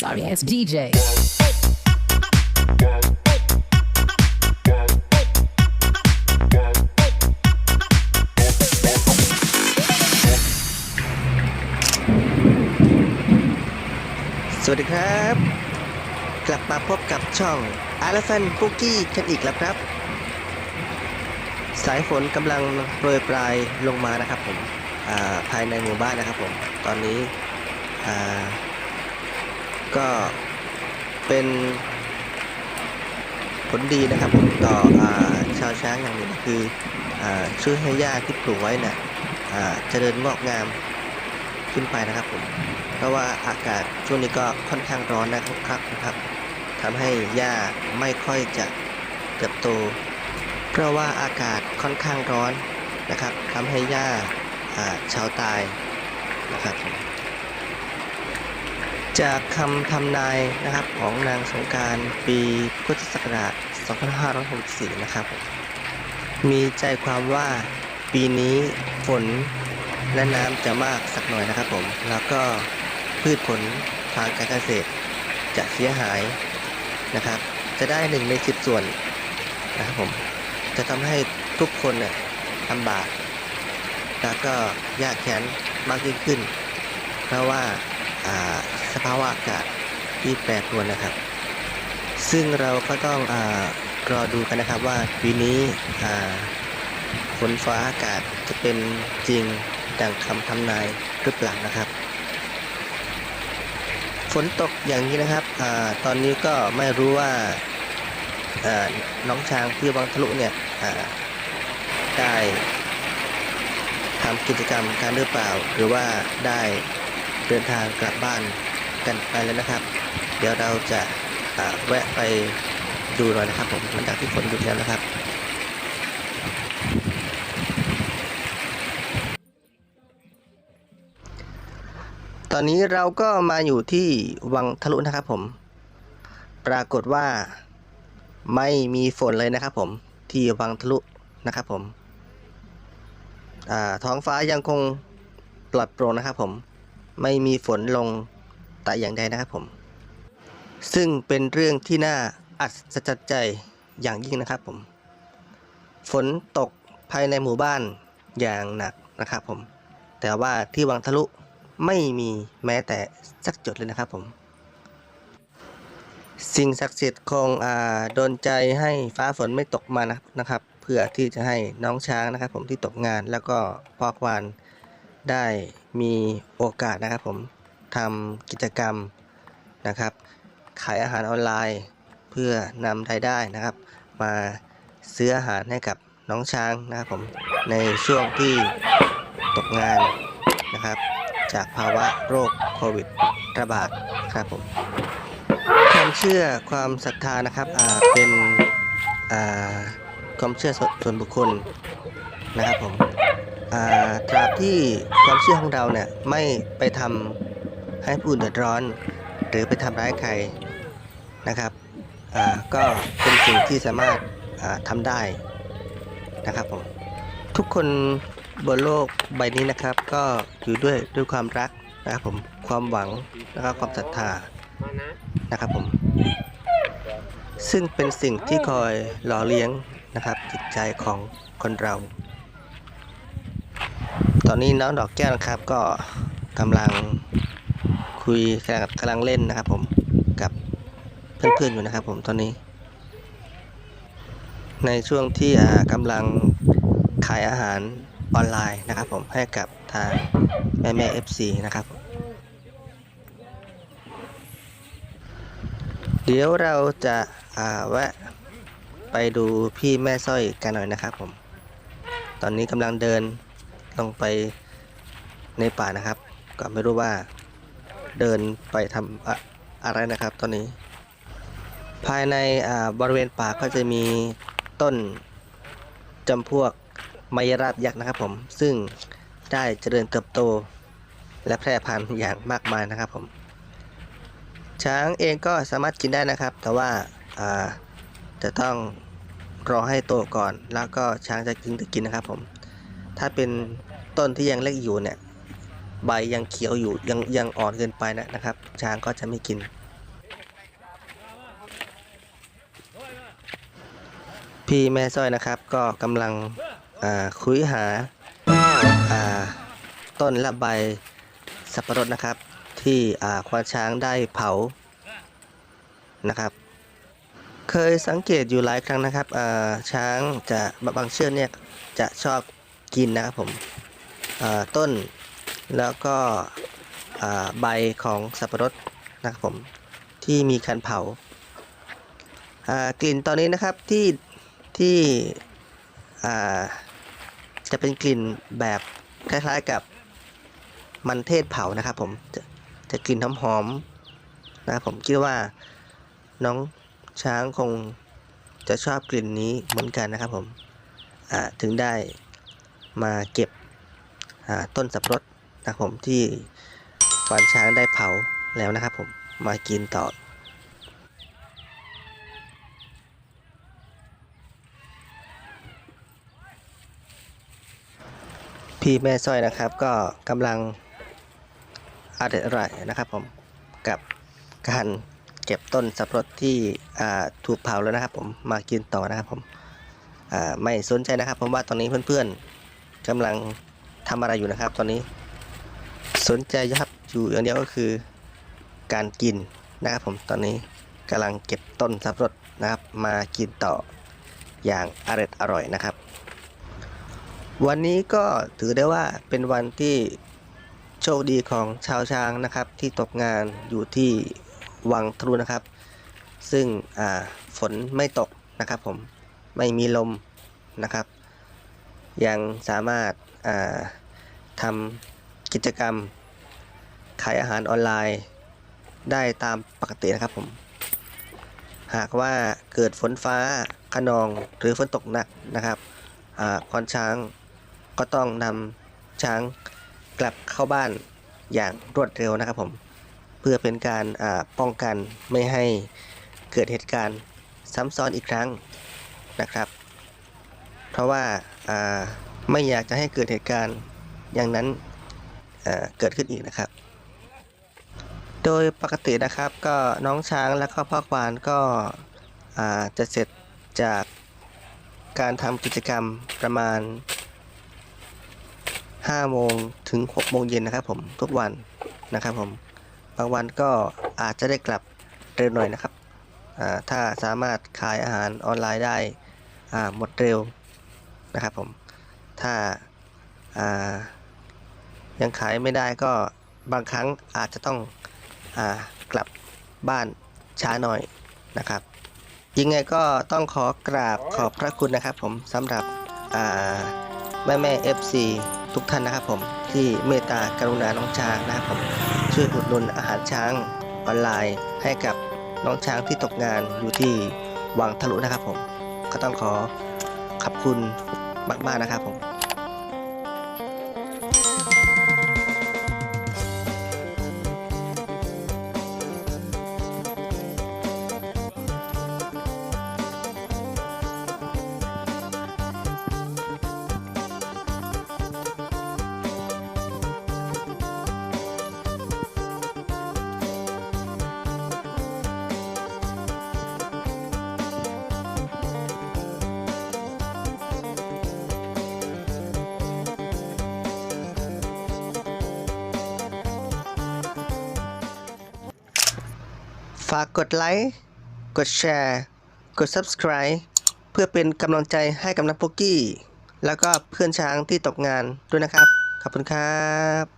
Sorry ass DJ. สวัสดีครับ กลับมาพบกับช่องอาร์ฟันปุกกี้กันอีกแล้วครับ สายฝนกำลังโปรยปลายลงมานะครับผมาภายในหมู่บ้านนะครับผม ตอนนี้อ่า ก็เป็นผลดีนะครับผมต่ออชาวช้างอย่างหนึ่งคืออช่วยให้หญ้าที่ปลูกไว้เนี่ยเจริญงอกงามขึ้นไปนะครับผมเพราะว่าอากาศช่วงนี้ก็ค่อนข้างร้อนนะครับครับทำให้หญ้าไม่ค่อยจะเติบโต เพราะว่าอากาศค่อนข้างร้อนนะครับทำให้หญ้าอ่าเฉาตายนะครับ จากคำทำนายนะครับของนางสงการปีพุทธศักราช 2564 นะครับ มีใจความว่าปีนี้ฝนและน้ำจะมากสักหน่อยนะครับผม แล้วก็พืชผลทางการเกษตรจะเสียหายนะครับ จะได้หนึ่งในสิบส่วนนะครับผม จะทำให้ทุกคนเนี่ยลำบาก แล้วก็ยากแค้นมากยิ่งขึ้น เพราะว่า สภาวะอากาศที่แปรปรวนนะครับ ซึ่งเราก็ต้องอรอดูกันนะครับว่าปีนี้ฝนฟ้าอากาศจะเป็นจริงดังคำทำนายหรือเปล่านะครับฝนตกอย่างนี้นะครับอตอนนี้ก็ไม่รู้ว่าน้องช้างที่วังทะลุเนี่ยได้ทำกิจกรรมการหรือเปล่า หรือว่าได้เดินทางกลับบ้าน กันไปแล้วนะครับ เดี๋ยวเราจะแวะไปดูหน่อยนะครับผมหลังจากที่ฝนหยุดแล้วนะครับตอนนี้เราก็มาอยู่ที่วังทะลุนะครับผม ปรากฏว่าไม่มีฝนเลยนะครับผมที่วังทะลุนะครับผมท้องฟ้ายังคงปลอดโปร่งนะครับผม ไม่มีฝนลง แต่อย่างใดนะครับผม ซึ่งเป็นเรื่องที่น่าอัศจรรย์ใจอย่างยิ่งนะครับผม ฝนตกภายในหมู่บ้านอย่างหนักนะครับผม แต่ว่าที่วังทะลุไม่มีแม้แต่สักจุดเลยนะครับผม สิ่งศักดิ์สิทธิ์คงอ่าโดนใจให้ฟ้าฝนไม่ตกมานะนะครับ เพื่อที่จะให้น้องช้างนะครับ ผมที่ตกงานแล้วก็พ่อควานได้มีโอกาสนะครับผม ทำกิจกรรมนะครับ ขายอาหารออนไลน์ เพื่อนำรายได้นะครับ มาซื้ออาหารให้กับน้องช้างนะครับผมในช่วงที่ตกงานนะครับ จากภาวะโรคโควิดระบาดครับผมความเชื่อความศรัทธานะครับเป็นความเชื่อส่วนบุคคลนะครับผมตราบที่ความเชื่อของเราเนี่ยไม่ไปทำ ให้ผู้อื่นเดือดร้อน หรือไปทำร้ายใครนะครับก็เป็นสิ่งที่สามารถอ่าทำได้นะครับผมทุกคนบนโลกใบนี้นะครับ ก็อยู่ด้วยด้วยความรักนะครับผมความหวังแล้วก็ความศรัทธานะครับผมซึ่งเป็นสิ่งที่คอยหล่อเลี้ยงนะครับจิตใจของคนเรา ตอนนี้น้องดอกแก้วนะครับก็กำลัง คุยกำลังเล่นนะครับผมกับเพื่อนๆอยู่นะครับผมตอนนี้ ในช่วงที่กำลังขายอาหารออนไลน์นะครับผมให้กับทางแม่แม่เอฟซีนะครับ เดี๋ยวเราจะาแวะไปดูพี่แม่สร้อยกันหน่อยนะครับผม ตอนนี้กำลังเดินลงไปในป่านะครับ ก็ไม่รู้ว่า เดินไปทำอะอะไรนะครับตอนนี้ ภายในบริเวณป่าก็จะมีต้นจำพวกไมยราบยักษ์นะครับผม ซึ่งได้เจริญเติบโต และแพร่พันธุ์อย่างมากมายนะครับผม ช้างเองก็สามารถกินได้นะครับ แต่ว่าอ่าจะต้องรอให้โตก่อน แล้วก็ช้างจะกินจะกินนะครับผม ถ้าเป็นต้นที่ยังเล็กอยู่เนี่ย ใบยังเขียวอยู่ยังยังอ่อนเกินไปนะนะครับ ช้างก็จะไม่กิน พี่แม่สร้อยนะครับ ก็กำลังคุยหาต้นและใบสับปะรดนะครับ ที่ควานช้างได้เผานะครับ เคยสังเกตอยู่หลายครั้งนะครับช้างจะบางเชือกเนี่ยจะชอบกินนะครับผมต้น แล้วก็ใบของสับปะรดนะครับผมที่มีการเผากลิ่นตอนนี้นะครับที่ที่จะเป็นกลิ่นแบบคล้ายๆกับมันเทศเผานะครับผมจะจะกลิ่นหอมๆนะครับผมคิดว่าน้องช้างคงจะชอบกลิ่นนี้เหมือนกันนะครับผมถึงได้มาเก็บต้นสับปะรด นะครับผมที่ควานช้างได้เผาแล้วนะครับผมมากินต่อพี่แม่สร้อยนะครับก็กำลังอร่อยอร่อยนะครับผมกับการเก็บต้นสับปะรดที่ถูกเผาแล้วนะครับผมมากินต่อนะครับผมไม่สนใจนะครับผมว่าตอนนี้เพื่อนๆกำลังทำอะไรอยู่นะครับตอนนี้ สนใจครับอยู่อย่างเดียวก็คือการกินนะครับผมตอนนี้กำลังเก็บต้นสับปะรดนะครับ มากินต่ออย่างอร่อยอร่อยนะครับ วันนี้ก็ถือได้ว่าเป็นวันที่โชคดีของชาวช้างนะครับ ที่ตกงานอยู่ที่วังทะลุนะครับ ซึ่งฝนไม่ตกนะครับผมไม่มีลมนะครับ ยังสามารถาทำ กิจกรรม ขายอาหารออนไลน์ ได้ตามปกตินะครับผม หากว่าเกิดฝนฟ้าขนองหรือฝนตกหนักนะครับควานช้างก็ต้องนำช้างกลับเข้าบ้านอย่างรวดเร็วนะครับผม เพื่อเป็นการป้องกันไม่ให้เกิดเหตุการณ์ซ้ำซ้อนอีกครั้งนะครับ เพราะว่าไม่อยากจะให้เกิดเหตุการณ์อย่างนั้น เกิดขึ้นอีกนะครับ โดยปกตินะครับก็น้องช้างและก็พ่อควานก็จะเสร็จจากการทำกิจกรรมประมาณ5โมงถึง6โมงเย็นนะครับผมทุกวันนะครับผมบางวันก็อาจจะได้กลับเร็วหน่อยนะครับถ้าสามารถขายอาหารออนไลน์ได้หมดเร็วนะครับผมถ้าา ยังขายไม่ได้ก็บางครั้งอาจจะต้องอากลับบ้านช้าหน่อยนะครับ ยังไงก็ต้องขอกราบขอบพระคุณนะครับผมสำหรับอ่าแม่แม่ FC ทุกท่านนะครับผมที่เมตตากรุณาน้องช้างนะครับผมช่วยอุดหนุนอาหารช้างออนไลน์ให้กับน้องช้างที่ตกงานอยู่ที่วังทะลุนะครับผมก็ต้องขอขอบคุณมากๆนะครับผม ฝากกดไลค์ กดแชร์ กด Subscribe เพื่อเป็นกำลังใจให้กับนักโปกกี้ แล้วก็เพื่อนช้างที่ตกงานด้วยนะครับ ขอบคุณครับ